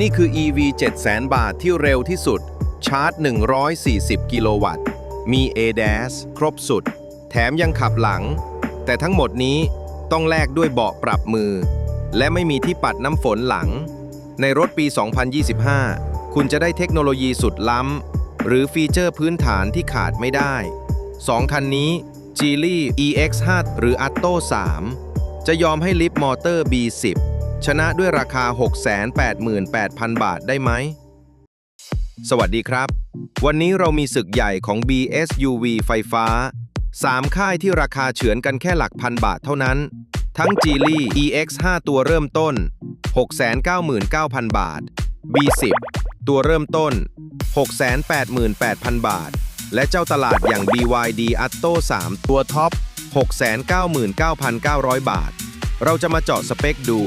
นี่คือ EV 700,000 บาทที่เร็วที่สุด ชาร์จ 140 กิโลวัตต์ มี ADAS ครบสุด แถมยังขับหลัง แต่ทั้งหมดนี้ต้องแลกด้วยเบาะปรับมือ และไม่มีที่ปัดน้ำฝนหลัง ในรถปี 2025 คุณจะได้เทคโนโลยีสุดล้ำ หรือฟีเจอร์พื้นฐานที่ขาดไม่ได้ 2 คันนี้ Geely EX5 หรือ Atto 3 จะยอมให้ลิฟต์มอเตอร์ B10 ชนะด้วยราคา 688,000 บาทได้ไหม สวัสดีครับ วันนี้เรามีศึกใหญ่ของ BSUV ไฟฟ้า 3 ค่ายที่ราคาเฉือนกันแค่หลักพันบาทเท่านั้น ทั้ง Geely EX5 ตัวเริ่มต้น 699,000 บาท B10 ตัวเริ่มต้น 688,000 บาท และเจ้าตลาดอย่าง BYD Atto 3 ตัวท็อป 699,900 บาท เราจะมาเจาะสเปคดู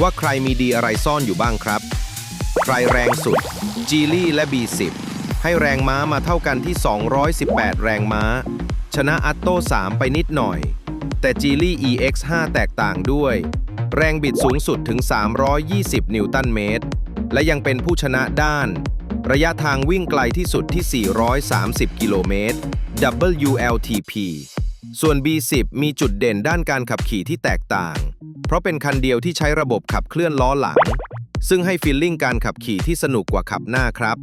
ว่าใครมีดีอะไรซ่อนอยู่บ้างครับ ใครแรงสุด Geely และ B10 ให้แรงม้ามาเท่ากันที่ 218 แรงม้า ชนะ Atto 3ไปนิดหน่อย แต่ Geely EX5 แตกต่างด้วย แรงบิดสูงสุดถึง 320 นิวตันเมตร และยังเป็นผู้ชนะด้าน ระยะทางวิ่งไกลที่สุดที่ 430 กิโลเมตร WLTP ส่วน B10 มีจุดเด่นด้านการขับขี่ที่แตกต่าง เพราะเป็นคันเดียวที่ใช้ระบบขับเคลื่อนล้อหลัง ซึ่งให้ฟีลลิ่งการขับขี่ที่สนุกกว่าขับหน้าครับ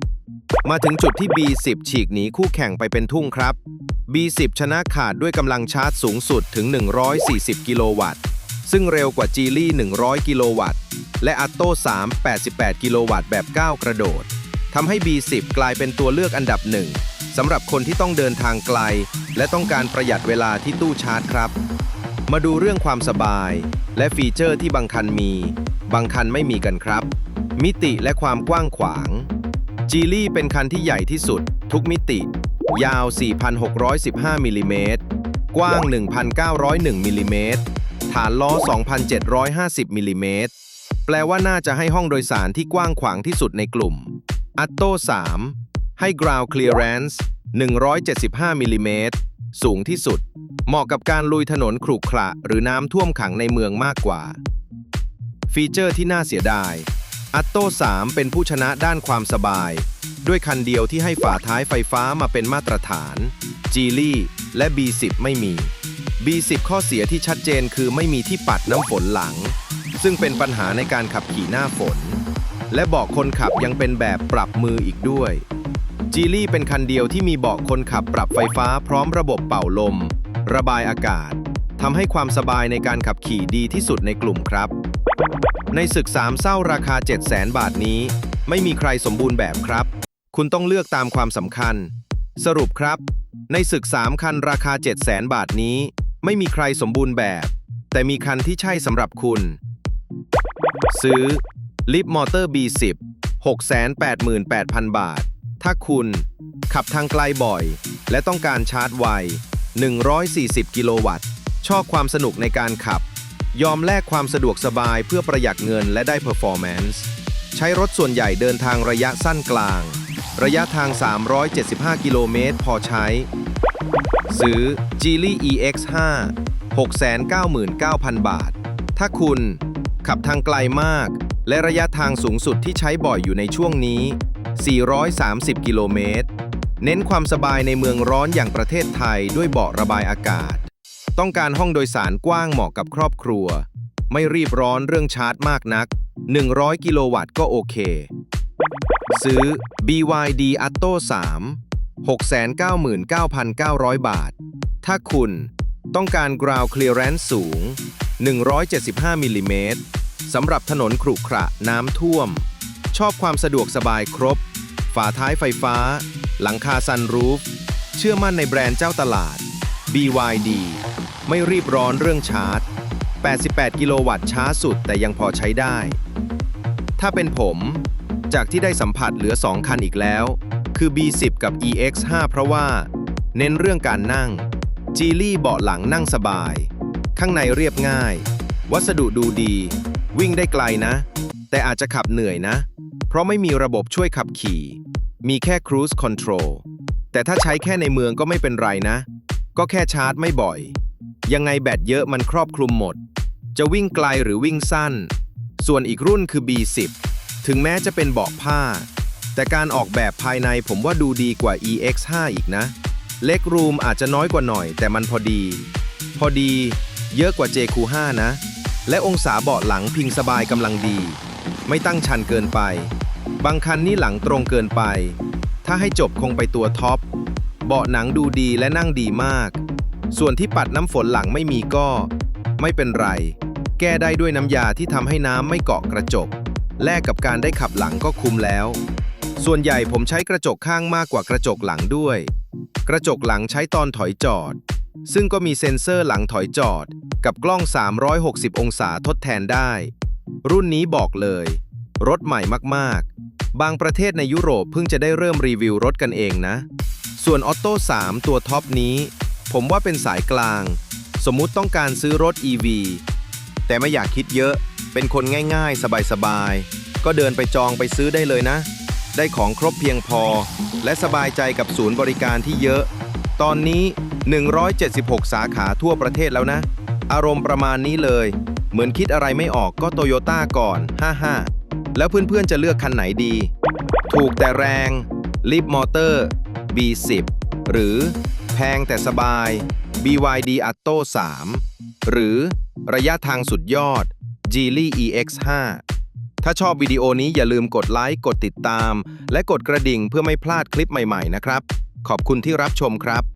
มาถึงจุดที่ B10 ฉีกหนีคู่แข่งไปเป็นทุ่งครับ B10 ชนะขาดด้วยกำลังชาร์จสูงสุดถึง 140 กิโลวัตต์ ซึ่งเร็วกว่า Geely 100 กิโลวัตต์ และ Atto 3 88 กิโลวัตต์แบบก้าวกระโดดทำให้ B10 กลายเป็นตัวเลือกอันดับหนึ่งสำหรับคนที่ต้องเดินทางไกล และต้องการประหยัดเวลาที่ตู้ชาร์จครับ มาดูเรื่องความสบาย และฟีเจอร์ที่บางคันมี บางคันไม่มีกันครับ มิติและความกว้างขวาง Geely เป็นคันที่ใหญ่ที่สุด ทุกมิติ ยาว 4,615 มิลลิเมตร กว้าง 1,901 มิลลิเมตร ฐานล้อ 2,750 มิลลิเมตร แปลว่าน่าจะให้ห้องโดยสารที่กว้างขวางที่สุดในกลุ่ม Atto 3ให้ ground clearance 175 มิลลิเมตร สูงที่สุด เหมาะกับการลุยถนนขรุขระหรือน้ำท่วมขังในเมืองมากกว่า ฟีเจอร์ที่น่าเสียดาย Atto 3เป็นผู้ชนะด้านความสบาย ด้วยคันเดียวที่ให้ฝาท้ายไฟฟ้ามาเป็นมาตรฐาน Geely และ B10 ไม่มี B10 ข้อเสียที่ชัดเจนคือไม่มีที่ปัดน้ำฝนหลัง ซึ่งเป็นปัญหาในการขับขี่หน้าฝน และเบาะคนขับยังเป็นแบบปรับมืออีกด้วย Geely เป็นคันเดียวที่มีเบาะคนขับปรับไฟฟ้าพร้อมระบบเป่าลม ระบายอากาศทำให้ความสบายในการขับขี่ดีที่สุดในกลุ่มครับ ในศึกสามเศร้าราคา 700,000บาทนี้ ไม่มีใครสมบูรณ์แบบครับ คุณต้องเลือกตามความสำคัญ สรุปครับ ในศึก3คันราคา 700,000บาทนี้ ไม่มีใครสมบูรณ์แบบ แต่มีคันที่ใช่สำหรับคุณ ซื้อลิฟมอเตอร์ B10 688,000 บาท ถ้าคุณ ขับทางไกลบ่อย และต้องการชาร์จไว 140 กิโลวัตต์ ชอบความสนุกในการขับ ยอมแลกความสะดวกสบายเพื่อประหยัดเงินและได้ performance ใช้รถส่วนใหญ่เดินทางระยะสั้นกลาง ระยะทาง 375 กิโลเมตร พอใช้ ซื้อ Geely EX5 699,000 บาท ถ้าคุณขับทางไกลมาก และระยะทางสูงสุดที่ใช้บ่อยอยู่ในช่วงนี้ 430 กิโลเมตร เน้นความสบายในเมืองร้อนอย่างประเทศไทยด้วยเบาะระบายอากาศ ต้องการห้องโดยสารกว้างเหมาะกับครอบครัว ไม่รีบร้อนเรื่องชาร์จมากนัก 100 กิโลวัตต์ก็โอเค ซื้อ BYD Atto 3 699,900 บาท ถ้าคุณต้องการ ground clearance สูง 175มิลลิเมตรสำหรับถนนขรุขระน้ำท่วม ชอบความสะดวกสบายครบ ฝาท้ายไฟฟ้า หลังคาซันรูฟ เชื่อมั่นในแบรนด์เจ้าตลาด BYD ไม่รีบร้อนเรื่องชาร์จ 88 กิโลวัตต์ช้าสุดแต่ยังพอใช้ได้ ถ้าเป็นผม จากที่ได้สัมผัสเหลือ 2 คันอีกแล้ว คือ B10 กับ EX5 เพราะว่า เน้นเรื่องการนั่ง Geely เบาะหลังนั่งสบาย ข้างในเรียบง่าย วัสดุดูดี วิ่งได้ไกลนะ แต่อาจจะขับเหนื่อยนะ เพราะไม่มีระบบช่วยขับขี่ มีแค่ Cruise Control แต่ถ้าใช้แค่ในเมืองก็ไม่เป็นไรนะ ก็แค่ชาร์จไม่บ่อย ยังไงแบตเยอะมันครอบคลุมหมด จะวิ่งไกลหรือวิ่งสั้น ส่วนอีกรุ่นคือ B10 ถึงแม้จะเป็นเบาะผ้า แต่การออกแบบภายในผมว่าดูดีกว่า EX5 อีกนะ เล็กรูมอาจจะน้อยกว่าหน่อย แต่มันพอดี พอดี เยอะกว่า JQ5 นะ และองศาเบาะหลังพิงสบายกำลังดี ไม่ตั้งชันเกินไป บางคันนี่หลังตรงเกินไป ถ้าให้จบคงไปตัวท็อป เบาะหนังดูดีและนั่งดีมาก ส่วนที่ปัดน้ำฝนหลังไม่มีก็ ไม่เป็นไร แก้ได้ด้วยน้ำยาที่ทำให้น้ำไม่เกาะกระจก แลกกับการได้ขับหลังก็คุ้มแล้ว ส่วนใหญ่ผมใช้กระจกข้างมากกว่ากระจกหลังด้วย กระจกหลังใช้ตอนถอยจอด ซึ่งก็มีเซ็นเซอร์หลังถอยจอด กับกล้อง 360 องศาทดแทนได้ รุ่นนี้บอกเลย รถใหม่มากๆ บางประเทศในยุโรปเพิ่งจะได้เริ่มรีวิวรถกันเองนะ ส่วนออโต้3ตัวท็อปนี้ ผมว่าเป็นสายกลาง สมมุติต้องการซื้อรถ EV แต่ไม่อยากคิดเยอะ เป็นคนง่ายๆ สบายๆ ก็เดินไปจองไปซื้อได้เลยนะ ได้ของครบเพียงพอ และสบายใจกับศูนย์บริการที่เยอะ ตอนนี้ 176 สาขาทั่วประเทศแล้วนะ อารมณ์ประมาณนี้เลย เหมือนคิดอะไรไม่ออกก็โตโยต้าก่อน 55 แล้วเพื่อนๆจะเลือกคันไหนดี ถูกแต่แรงลิฟมอเตอร์ B10 หรือแพงแต่สบาย BYD Atto 3 หรือระยะทางสุดยอด Geely EX5 ถ้าชอบวิดีโอนี้อย่าลืมกดไลค์ กดติดตาม และกดกระดิ่งเพื่อไม่พลาดคลิปใหม่ๆนะครับ ขอบคุณที่รับชมครับ